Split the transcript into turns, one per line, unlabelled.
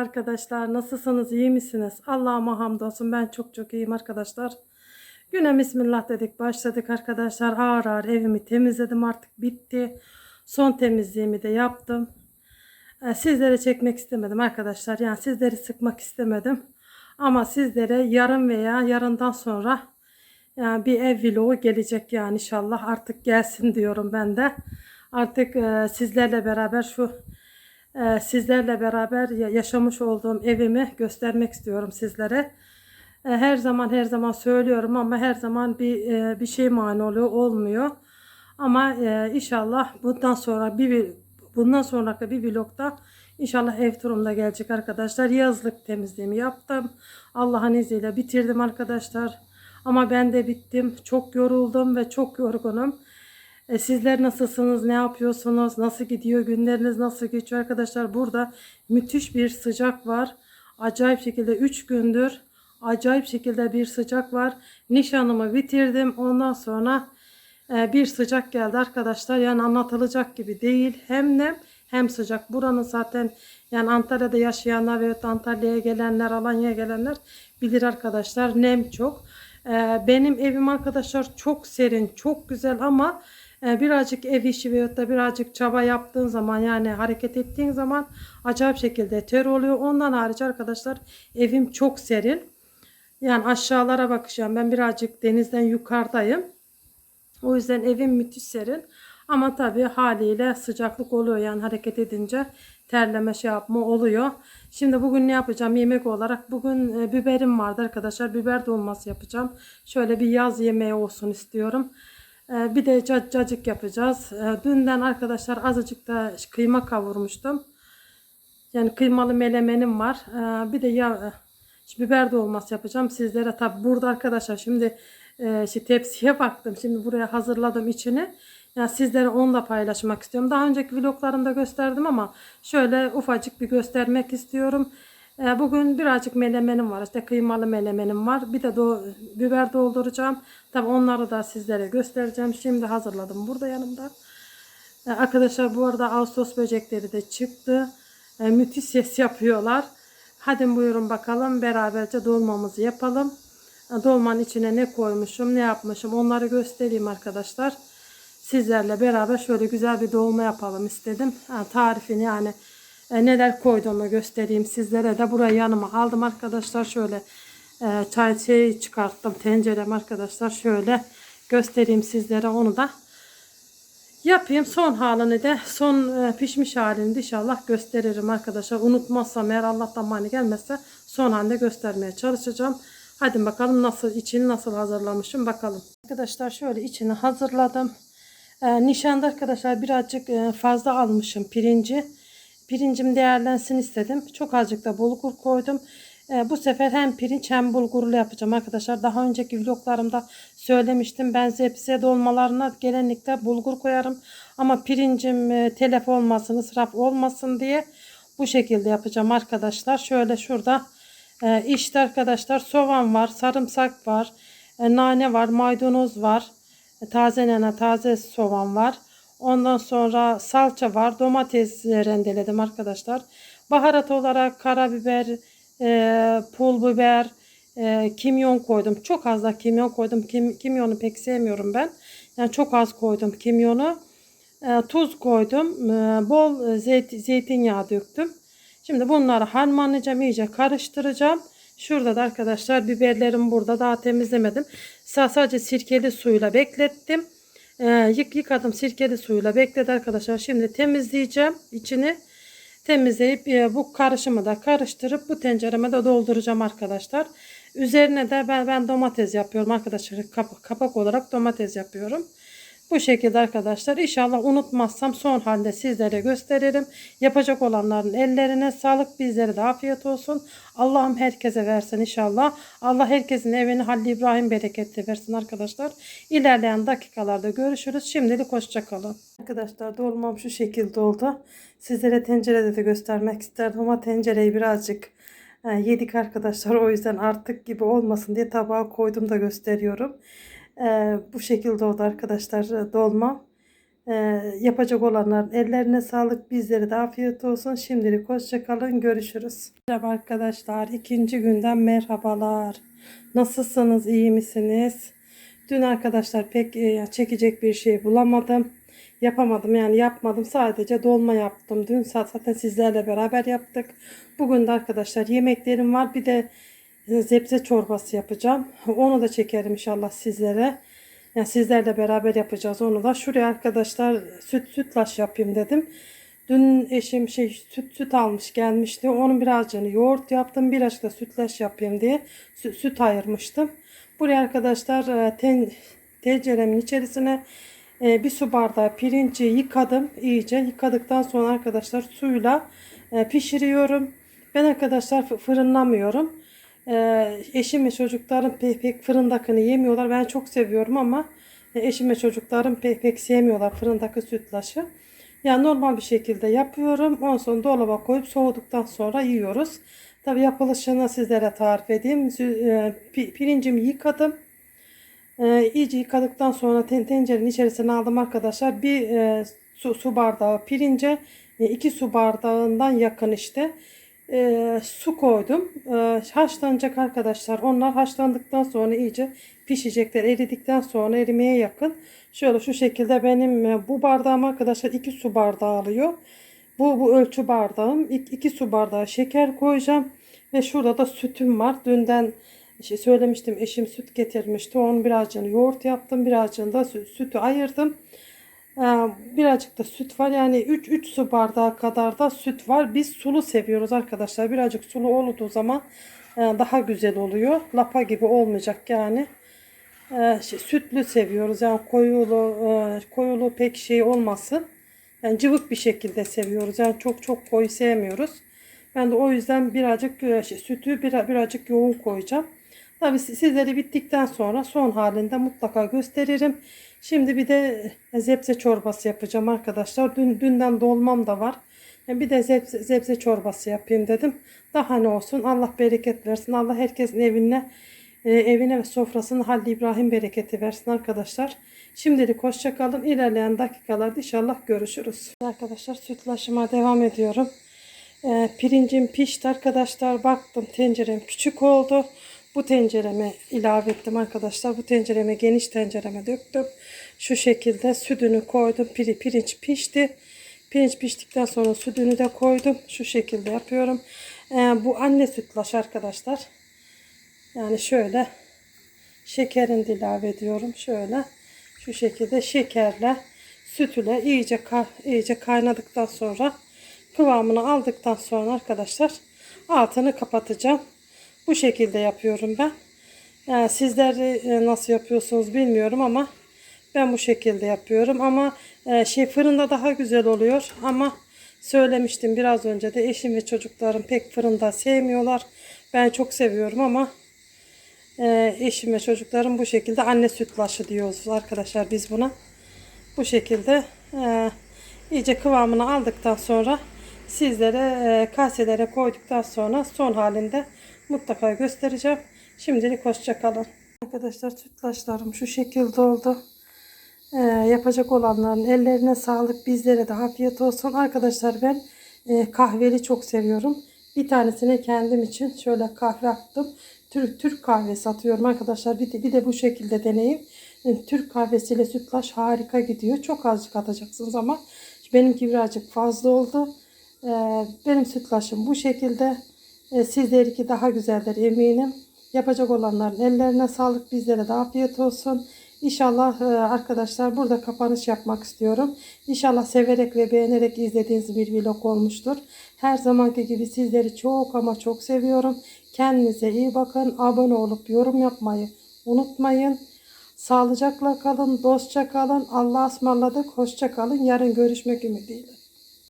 arkadaşlar. Nasılsınız? iyi misiniz? Allah'ıma hamdolsun. Ben çok çok iyiyim arkadaşlar. Güne bismillah dedik. Başladık arkadaşlar. Ağır ağır evimi temizledim. Artık bitti. Son temizliğimi de yaptım. Ee, Sizlere çekmek istemedim arkadaşlar. Yani sizleri sıkmak istemedim. Ama sizlere yarın veya yarından sonra yani bir ev vlogu gelecek yani inşallah. Artık gelsin diyorum ben de. Artık e, sizlerle beraber şu sizlerle beraber ya- yaşamış olduğum evimi göstermek istiyorum sizlere. E, Her zaman her zaman söylüyorum ama her zaman bir e, bir şey mani oluyor, olmuyor. Ama e, inşallah bundan sonra bir bundan sonraki bir vlogda inşallah ev turumda gelecek arkadaşlar. Yazlık temizliğimi yaptım. Allah'ın izniyle bitirdim arkadaşlar. Ama ben de bittim. Çok yoruldum ve çok yorgunum. E, sizler nasılsınız? Ne yapıyorsunuz? Nasıl gidiyor? Günleriniz nasıl geçiyor arkadaşlar? Burada müthiş bir sıcak var. Acayip şekilde 3 gündür acayip şekilde bir sıcak var. Nişanımı bitirdim. Ondan sonra e, bir sıcak geldi arkadaşlar. Yani anlatılacak gibi değil. Hem nem hem sıcak. Buranın zaten yani Antalya'da yaşayanlar ve Antalya'ya gelenler, Alanya'ya gelenler bilir arkadaşlar. Nem çok. E, benim evim arkadaşlar çok serin, çok güzel ama birazcık ev işi veyahut da birazcık çaba yaptığın zaman yani hareket ettiğin zaman acayip şekilde ter oluyor. Ondan hariç arkadaşlar evim çok serin. Yani aşağılara bakacağım. Ben birazcık denizden yukarıdayım. O yüzden evim müthiş serin. Ama tabii haliyle sıcaklık oluyor yani hareket edince terleme şey yapma oluyor. Şimdi bugün ne yapacağım yemek olarak? Bugün e, biberim vardı arkadaşlar. Biber dolması yapacağım. Şöyle bir yaz yemeği olsun istiyorum. E, bir de ca- cacık yapacağız. E, dünden arkadaşlar azıcık da kıyma kavurmuştum. Yani kıymalı melemenim var. E, bir de ya Şimdi biber dolması yapacağım sizlere. Tabi burada arkadaşlar şimdi e, işte tepsiye baktım. Şimdi buraya hazırladım içini. Yani sizlere onu da paylaşmak istiyorum. Daha önceki vloglarımda gösterdim ama şöyle ufacık bir göstermek istiyorum. E, bugün birazcık melemenim var. İşte kıymalı melemenim var. Bir de do biber dolduracağım. Tabi onları da sizlere göstereceğim. Şimdi hazırladım burada yanımda. E, Arkadaşlar bu arada Ağustos böcekleri de çıktı. E, müthiş ses yapıyorlar. Hadi buyurun bakalım beraberce dolmamızı yapalım. Dolmanın içine ne koymuşum, ne yapmışım onları göstereyim arkadaşlar. Sizlerle beraber şöyle güzel bir dolma yapalım istedim. Ha, tarifini yani e, neler koyduğumu göstereyim sizlere de. Burayı yanıma aldım arkadaşlar. Şöyle e, çay şey çıkarttım tencerem arkadaşlar. Şöyle göstereyim sizlere onu da. Yapayım son halini de son e, pişmiş halini de inşallah gösteririm arkadaşlar. Unutmazsam eğer Allah'tan mani gelmezse son halinde göstermeye çalışacağım. Hadi bakalım nasıl içini nasıl hazırlamışım bakalım. Arkadaşlar şöyle içini hazırladım. E, nişanda arkadaşlar birazcık e, fazla almışım pirinci. Pirincim değerlensin istedim. Çok azıcık da bulgur koydum. E, bu sefer hem pirinç hem bulgurlu yapacağım arkadaşlar. Daha önceki vloglarımda söylemiştim. Ben zepse dolmalarına genellikle bulgur koyarım. Ama pirincim e, telef olmasın, ısraf olmasın diye bu şekilde yapacağım arkadaşlar. Şöyle şurada e, işte arkadaşlar soğan var, sarımsak var, e, nane var, maydanoz var. E, taze nane, taze soğan var. Ondan sonra salça var. Domates rendeledim arkadaşlar. Baharat olarak karabiber, e, pul biber, e, kimyon koydum. Çok az da kimyon koydum. Kim, kimyonu pek sevmiyorum ben. Yani çok az koydum kimyonu. E, tuz koydum. E, bol zeyt, zeytinyağı döktüm. Şimdi bunları harmanlayacağım. iyice karıştıracağım. Şurada da arkadaşlar biberlerim burada. Daha temizlemedim. Sa- Sadece sirkeli suyla beklettim. E, yık yıkadım sirkeli suyla bekledi arkadaşlar. Şimdi temizleyeceğim içini. Temizleyip e, bu karışımı da karıştırıp bu tencereme de dolduracağım arkadaşlar. Üzerine de ben, ben domates yapıyorum arkadaşlar. Kapak, kapak olarak domates yapıyorum. Bu şekilde arkadaşlar. İnşallah unutmazsam son halde sizlere gösteririm. Yapacak olanların ellerine sağlık. Bizlere de afiyet olsun. Allah'ım herkese versin inşallah. Allah herkesin evini Halil İbrahim bereketli versin arkadaşlar. İlerleyen dakikalarda görüşürüz. Şimdilik hoşçakalın. Arkadaşlar dolmam şu şekilde oldu. Sizlere tencerede de göstermek isterdim ama tencereyi birazcık e, yedik arkadaşlar. O yüzden artık gibi olmasın diye tabağa koydum da gösteriyorum. E, bu şekilde oldu arkadaşlar e, dolma. Ee, yapacak olanların ellerine sağlık. Bizlere de afiyet olsun. Şimdilik hoşça kalın. Görüşürüz. Merhaba arkadaşlar. ikinci günden merhabalar. Nasılsınız? iyi misiniz? Dün arkadaşlar pek e, çekecek bir şey bulamadım. Yapamadım yani yapmadım. Sadece dolma yaptım. Dün zaten sizlerle beraber yaptık. Bugün de arkadaşlar yemeklerim var. Bir de zebze çorbası yapacağım. Onu da çekerim inşallah sizlere. Yani sizlerle beraber yapacağız onu da. Şuraya arkadaşlar süt sütlaç yapayım dedim. Dün eşim şey süt süt almış gelmişti. Onun birazcını yoğurt yaptım. Birazcık da sütlaç yapayım diye süt, süt ayırmıştım. Buraya arkadaşlar e, ten, tenceremin içerisine e, bir su bardağı pirinci yıkadım iyice. Yıkadıktan sonra arkadaşlar suyla e, pişiriyorum. Ben arkadaşlar fı- fırınlamıyorum. E, eşim ve çocuklarım pek, pek fırındakini yemiyorlar. Ben çok seviyorum ama e, eşim ve çocuklarım pek, pek sevmiyorlar fırındaki sütlaçı. Yani normal bir şekilde yapıyorum. Ondan sonra dolaba koyup soğuduktan sonra yiyoruz. Tabi yapılışını sizlere tarif edeyim. E, pi- Pirincimi yıkadım. E, iyice yıkadıktan sonra ten- tencerenin içerisine aldım arkadaşlar. Bir e, su, su bardağı pirince e, iki su bardağından yakın işte e, su koydum. E, haşlanacak arkadaşlar. Onlar haşlandıktan sonra iyice pişecekler. Eridikten sonra erimeye yakın. Şöyle şu şekilde benim e, bu bardağım arkadaşlar iki su bardağı alıyor. Bu, bu ölçü bardağım. 2 su bardağı şeker koyacağım. Ve şurada da sütüm var. Dünden işte söylemiştim eşim süt getirmişti. Onun birazcını yoğurt yaptım. Birazcını da sü- sütü ayırdım. Ee, Birazcık da süt var. Yani 3 3 su bardağı kadar da süt var. Biz sulu seviyoruz arkadaşlar. Birazcık sulu olduğu zaman e, daha güzel oluyor. Lapa gibi olmayacak yani. Ee, şey, sütlü seviyoruz. Yani koyulu e, koyulu pek şey olmasın. Yani cıvık bir şekilde seviyoruz. Yani çok çok koyu sevmiyoruz. Ben de o yüzden birazcık e, şey, sütü biraz, birazcık yoğun koyacağım. Tabii siz- sizleri bittikten sonra son halinde mutlaka gösteririm. Şimdi bir de e, zebze çorbası yapacağım arkadaşlar. Dün, dünden dolmam da var. E, Bir de zebze, zebze çorbası yapayım dedim. Daha ne olsun. Allah bereket versin. Allah herkesin evine e, evine ve sofrasına Halil İbrahim bereketi versin arkadaşlar. Şimdilik hoşça kalın. İlerleyen dakikalarda inşallah görüşürüz. Arkadaşlar sütlaçıma devam ediyorum. E, pirincim pişti arkadaşlar. Baktım tencerem küçük oldu. Bu tencereme ilave ettim arkadaşlar. Bu tencereme geniş tencereme döktüm. Şu şekilde sütünü koydum. Piri, pirinç pişti. Pirinç piştikten sonra sütünü de koydum. Şu şekilde yapıyorum. E, bu anne sütlaç arkadaşlar. Yani şöyle şekerini de ilave ediyorum. Şöyle şu şekilde şekerle sütüyle iyice iyice kaynadıktan sonra kıvamını aldıktan sonra arkadaşlar altını kapatacağım. Bu şekilde yapıyorum ben. Yani sizler e, nasıl yapıyorsunuz bilmiyorum ama ben bu şekilde yapıyorum ama e, şey fırında daha güzel oluyor ama söylemiştim biraz önce de eşim ve çocuklarım pek fırında sevmiyorlar. Ben çok seviyorum ama ee, eşim ve çocuklarım bu şekilde anne sütlaçı diyoruz arkadaşlar biz buna. Bu şekilde e, iyice kıvamını aldıktan sonra sizlere e, kaselere koyduktan sonra son halinde mutlaka göstereceğim. Şimdilik hoşça kalın. Arkadaşlar sütlaçlarım şu şekilde oldu. Ee, yapacak olanların ellerine sağlık. Bizlere de afiyet olsun. Arkadaşlar ben e, kahveli çok seviyorum. Bir tanesini kendim için şöyle kahve attım. Türk, Türk kahvesi atıyorum arkadaşlar. Bir de, bir de bu şekilde deneyin. E, Türk kahvesiyle sütlaç harika gidiyor. Çok azıcık atacaksınız ama benimki birazcık fazla oldu. Ee, benim sütlaçım bu şekilde. E, sizlerinki daha güzeldir eminim. Yapacak olanların ellerine sağlık. Bizlere de afiyet olsun. İnşallah e, arkadaşlar burada kapanış yapmak istiyorum. İnşallah severek ve beğenerek izlediğiniz bir vlog olmuştur. Her zamanki gibi sizleri çok ama çok seviyorum. Kendinize iyi bakın. Abone olup yorum yapmayı unutmayın. Sağlıcakla kalın, dostça kalın. Allah'a ısmarladık. Hoşça kalın. Yarın görüşmek ümidiyle.